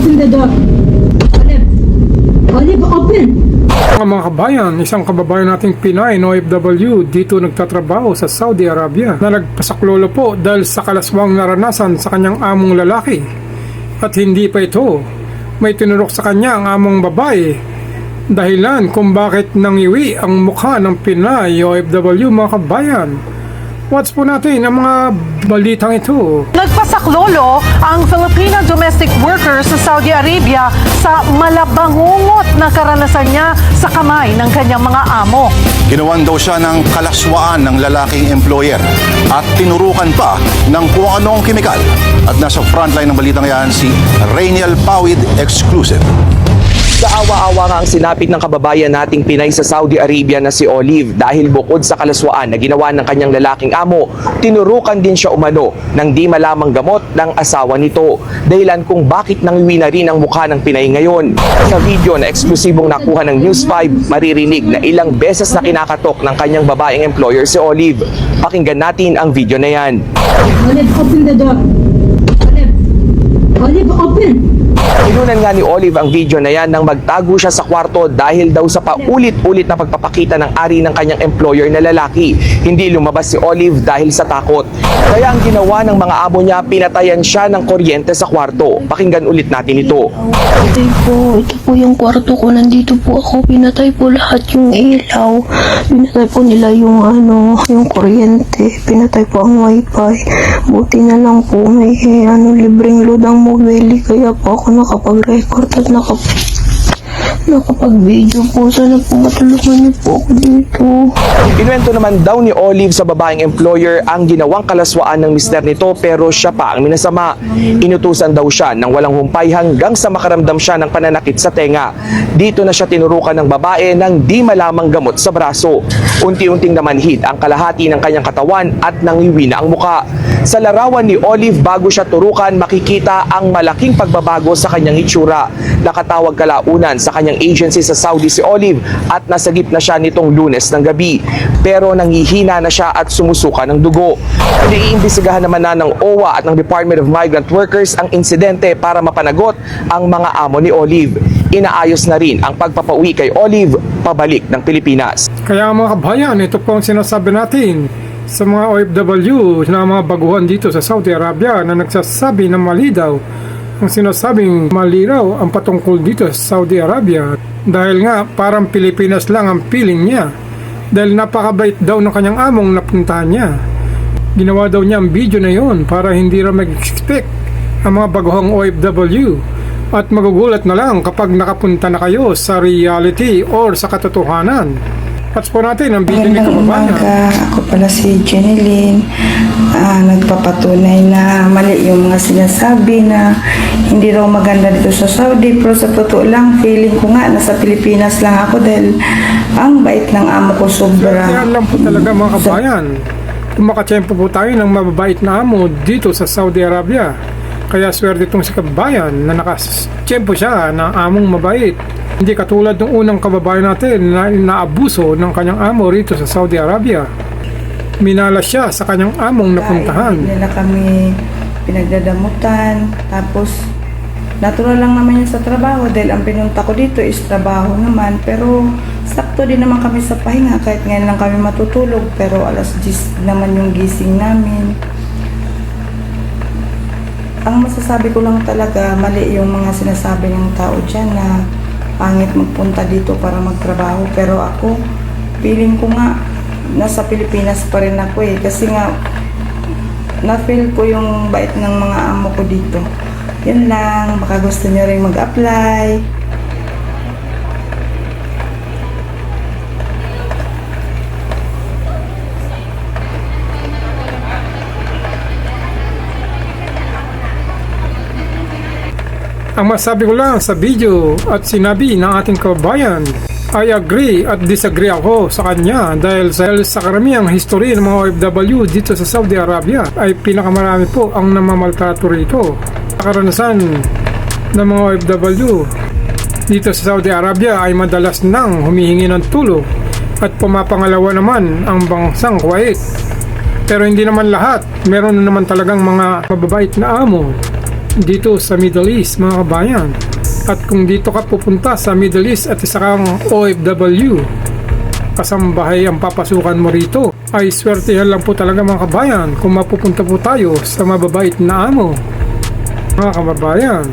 open the door. Olive. Olive, open. Mga kabayan, isang kababayan nating Pinay na OFW dito nagtatrabaho sa Saudi Arabia na nagpasaklolo po dahil sa kalaswang naranasan sa kanyang among lalaki. At hindi pa ito, may tinurok sa kanya ang among babae. Dahilan kung bakit nangiwi ang mukha ng Pinay OFW mga kabayan. Watch po natin ang mga balitang ito. Nagpasaklolo ang Filipina domestic worker sa Saudi Arabia sa malabangungot na karanasan niya sa kamay ng kanyang mga amo. Ginawan daw siya ng kalaswaan ng lalaking employer at tinurukan pa ng kung anong kimikal. At nasa frontline ng balitang yan si Rainiel Pawid Exclusive. Kaawa-awa nga ang sinapit ng kababayan nating Pinay sa Saudi Arabia na si Olive dahil bukod sa kalaswaan na ginawa ng kanyang lalaking amo, tinurukan din siya umano ng di malamang gamot ng asawa nito. Dahilan kung bakit nangiwi na rin ang mukha ng Pinay ngayon. Sa video na eksklusibong nakuha ng News 5, maririnig na ilang beses na kinakatok ng kanyang babaeng employer si Olive. Pakinggan natin ang video na yan. Olive, open the door. Olive. Olive, open. Inunan nga ni Olive ang video na yan nang magtago siya sa kwarto dahil daw sa paulit-ulit na pagpapakita ng ari ng kanyang employer na lalaki. Hindi lumabas si Olive dahil sa takot. Kaya ang ginawa ng mga amo niya, pinatayan siya ng kuryente sa kwarto. Pakinggan ulit natin ito. Pinatay po. Ito po yung kwarto ko. Nandito po ako. Pinatay po lahat yung ilaw. Pinatay po nila yung ano, yung kuryente. Pinatay po ang wifi. Buti na lang po may eh, ano, libreng load ang mobile. Kaya po ako nakapag-record at nakap nakapag-video po. Sana po matulungan niyo po ako dito. Inuwento naman daw ni Olive sa babaeng employer ang ginawang kalaswaan ng mister nito pero siya pa ang minasama. Inutusan daw siya ng walang humpay hanggang sa makaramdam siya ng pananakit sa tenga. Dito na siya tinurukan ng babae ng di malamang gamot sa braso. Unti-unting namanhid ang kalahati ng kanyang katawan at nangiwi na ang muka. Sa larawan ni Olive bago siya turukan makikita ang malaking pagbabago sa kanyang itsura. Nakatawag kalaunan sa kanyang agency sa Saudi si Olive at nasagip na siya nitong lunes ng gabi. Pero nangihina na siya at sumusuka ng dugo. Iniimbestigahan naman na ng OWA at ng Department of Migrant Workers ang insidente para mapanagot ang mga amo ni Olive. Inaayos na rin ang pagpapauwi kay Olive pabalik ng Pilipinas. Kaya mga kabayan, ito po ang sinasabi natin sa mga OFW na mga baguhan dito sa Saudi Arabia na nagsasabi na mali daw ang sinasabing maliraw ang patungkol dito sa Saudi Arabia dahil nga parang Pilipinas lang ang feeling niya dahil napakabait daw ng kanyang among napuntahan niya. Ginawa daw niya ang video na yon para hindi raw mag-expect ang mga baguhang OFW at magugulat na lang kapag nakapunta na kayo sa reality or sa katotohanan. Watch po natin ang video ni kababayan. umaga. Ako pala si Jenny Lynn. Ah, nagpapatunay na mali yung mga sinasabi na hindi raw maganda dito sa Saudi. Pero sa totoo lang, feeling ko nga nasa Pilipinas lang ako dahil ang bait ng amo ko sobra. Yan lang po talaga mga kabayan. Kumakatsyempo po tayo ng mababait na amo dito sa Saudi Arabia. Kaya swerte itong si kababayan na nakatsyempo siya na among mabait. Hindi katulad ng unang kababayan natin na naabuso ng kanyang amo rito sa Saudi Arabia. Minala siya sa kanyang among napuntahan. Hindi nila kami pinagdadamutan. Tapos, natural lang naman yun sa trabaho dahil ang pinunta ko dito is trabaho naman. Pero, sakto din naman kami sa pahinga kahit ngayon lang kami matutulog. Pero alas 10 naman yung gising namin. Ang masasabi ko lang talaga, mali yung mga sinasabi ng tao dyan na pangit magpunta dito para magtrabaho. Pero ako, feeling ko nga, nasa Pilipinas pa rin ako eh. Kasi nga, na-feel ko yung bait ng mga amo ko dito. Yun lang, baka gusto nyo rin mag-apply. Ang masabi ko lang sa video at sinabi ng ating kababayan, I agree at disagree ako sa kanya dahil sa, sa karamihang history ng mga OFW dito sa Saudi Arabia ay pinakamarami po ang namamaltrato rito. Karanasan ng mga OFW dito sa Saudi Arabia ay madalas nang humihingi ng tulong at pumapangalawa naman ang bangsang Kuwait. Pero hindi naman lahat, meron naman talagang mga mababait na amo dito sa Middle East mga kabayan. At kung dito ka pupunta sa Middle East at isa kang OFW, kasambahay ang papasukan mo rito, ay swertihan lang po talaga mga kabayan kung mapupunta po tayo sa mababait na amo. Mga kababayan,